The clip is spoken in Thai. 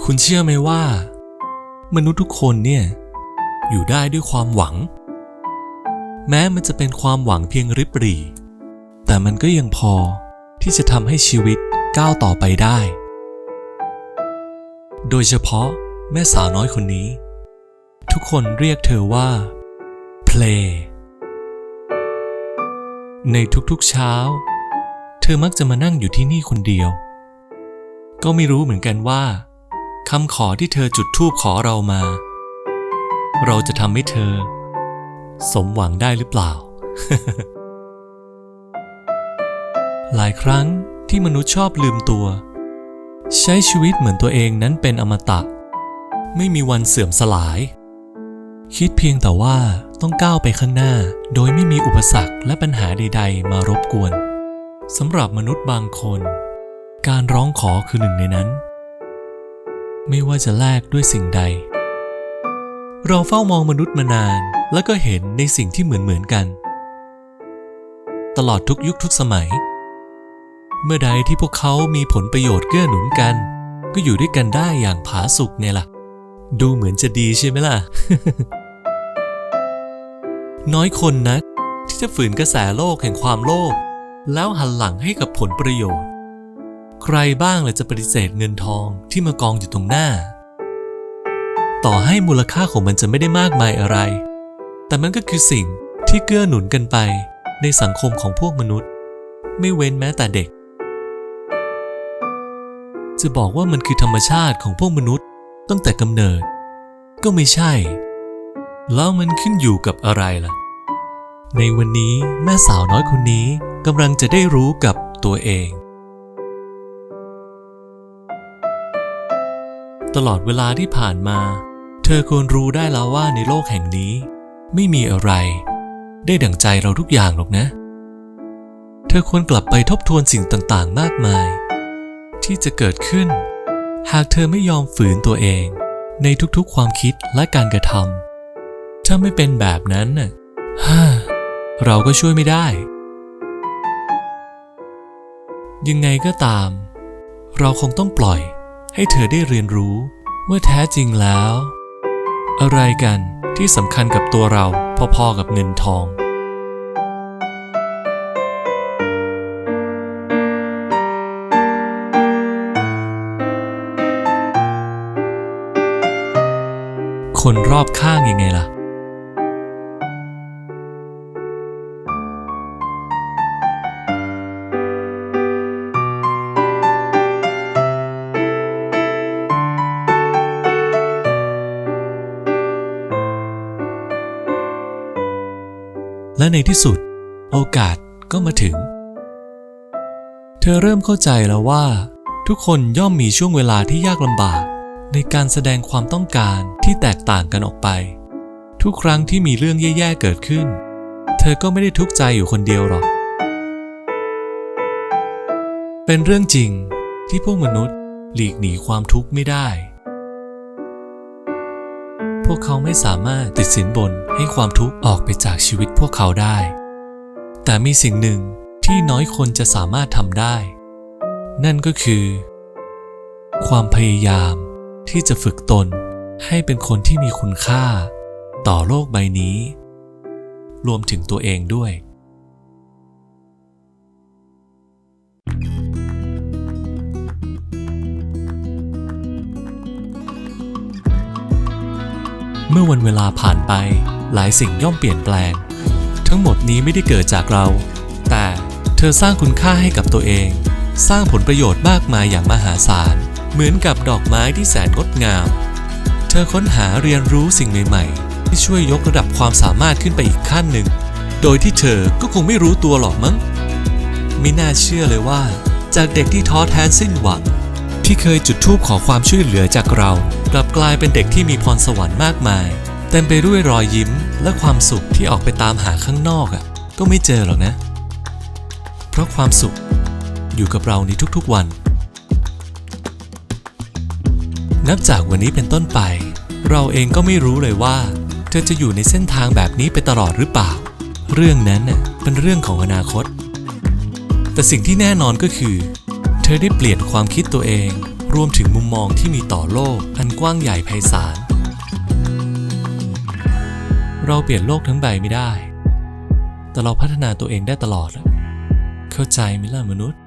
คุณเชื่อไหมว่า มนุษย์ทุกคนเนี่ย อยู่ได้ด้วยความหวัง แม้มันจะเป็นความหวังเพียงริบหรี่ แต่มันก็ยังพอที่จะทำให้ชีวิตก้าวต่อไปได้ โดยเฉพาะแม่สาวน้อยคนนี้ ทุกคนเรียกเธอว่า Play ในทุกๆเช้า เธอมักจะมานั่งอยู่ที่นี่คนเดียว ก็ไม่รู้เหมือนกันว่า คำขอที่เธอจุดธูปขอเรามา เราจะทำให้เธอ สมหวังได้หรือเปล่า หลายครั้งที่มนุษย์ชอบลืมตัว ใช้ชีวิตเหมือนตัวเองนั้นเป็นอมตะ ไม่มีวันเสื่อมสลาย คิดเพียงแต่ว่าต้องก้าวไปข้างหน้า โดยไม่มีอุปสรรคและปัญหาใด ๆ มารบกวนสำหรับมนุษย์บางคน การร้องขอคือหนึ่งในนั้น ไม่ว่าจะแลกด้วยสิ่งใด เราเฝ้ามองมนุษย์มานาน แล้วก็เห็นในสิ่งที่เหมือนเหมือนๆกัน ตลอดทุกยุคทุกสมัย เมื่อใดที่พวกเขามีผลประโยชน์เกื้อหนุนกัน ก็อยู่ด้วยกันได้อย่างผาสุกไงล่ะ ดูเหมือนจะดีใช่ไหมล่ะ น้อยคนนักที่จะฝืนกระแสโลกแห่งความโลภแล้วหันหลังให้กับผลประโยชน์ ใครบ้างเลยจะปฏิเสธเงินทองที่มากองอยู่ตรงหน้า ต่อให้มูลค่าของมันจะไม่ได้มากมายอะไร แต่มันก็คือสิ่งที่เกื้อหนุนกันไปในสังคมของพวกมนุษย์ ไม่เว้นแม้แต่เด็ก จะบอกว่ามันคือธรรมชาติของพวกมนุษย์ตั้งแต่กำเนิด ก็ไม่ใช่ แล้วมันขึ้นอยู่กับอะไรล่ะ ในวันนี้แม่สาวน้อยคนนี้กำลังจะได้รู้กับตัวเอง ตลอดเวลาที่ผ่านมา เธอควรรู้ได้แล้วว่าในโลกแห่งนี้ ไม่มีอะไร ได้ดั่งใจเราทุกอย่างหรอกนะ เธอควรกลับไปทบทวนสิ่งต่างๆ มากมาย ที่จะเกิดขึ้น หากเธอไม่ยอมฝืนตัวเอง ในทุกๆความคิดและการกระทำถ้าไม่เป็นแบบนั้นน่ะฮ่าเราก็ช่วยไม่ได้ ยังไงก็ตาม เราคงต้องปล่อย ให้เธอได้เรียนรู้ว่าแท้จริงแล้ว อะไรกันที่สำคัญกับตัวเราพอๆกับเงินทองคนรอบข้างยังไงล่ะ และในที่สุด โอกาสก็มาถึง เธอเริ่มเข้าใจแล้วว่า ทุกคนย่อมมีช่วงเวลาที่ยากลำบาก ในการแสดงความต้องการที่แตกต่างกันออกไป ทุกครั้งที่มีเรื่องแย่ๆเกิดขึ้น เธอก็ไม่ได้ทุกข์ใจอยู่คนเดียวหรอก เป็นเรื่องจริงที่พวกมนุษย์หลีกหนีความทุกข์ไม่ได้ วกเขาไม่สามารถติดสินบนให้ความทุกข์ออกไปจากชีวิตพวกเขาได้ แต่มีสิ่งหนึ่งที่น้อยคนจะสามารถทำได้ นั่นก็คือ ความพยายามที่จะฝึกตนให้เป็นคนที่มีคุณค่า ต่อโลกใบนี้ รวมถึงตัวเองด้วย เมื่อวันเวลาผ่านไป หลายสิ่งย่อมเปลี่ยนแปลง ทั้งหมดนี้ไม่ได้เกิดจากเรา แต่เธอสร้างคุณค่าให้กับตัวเอง สร้างผลประโยชน์มากมายอย่างมหาศาล เหมือนกับดอกไม้ที่แสนงดงาม เธอค้นหาเรียนรู้สิ่งใหม่ๆ ที่ช่วยยกระดับความสามารถขึ้นไปอีกขั้นหนึ่ง โดยที่เธอก็คงไม่รู้ตัวหรอกมั้งไม่น่าเชื่อเลยว่า จากเด็กที่ท้อแท้สิ้นหวัง ที่เคยจุดธูปขอความช่วยเหลือจากเรา กลับกลายเป็นเด็กที่มีพรสวรรค์มากมาย เต็มไปด้วยรอยยิ้มและความสุขที่ออกไปตามหาข้างนอกอะ่ะ ก็ไม่เจอหรอกนะ เพราะความสุขอยู่กับเราในทุกๆวัน นับจากวันนี้เป็นต้นไป เราเองก็ไม่รู้เลยว่า เธอจะอยู่ในเส้นทางแบบนี้ไปตลอดหรือเปล่า เรื่องนั้นน่ะเป็นเรื่องของอนาคต แต่สิ่งที่แน่นอนก็คือ ธอได้เปลี่ยนความคิดตัวเอง รวมถึงมุมมองที่มีต่อโลกอันกว้างใหญ่ไพศาล เราเปลี่ยนโลกทั้งใบไม่ได้ แต่เราพัฒนาตัวเองได้ตลอด เข้าใจไหมล่ะมนุษย์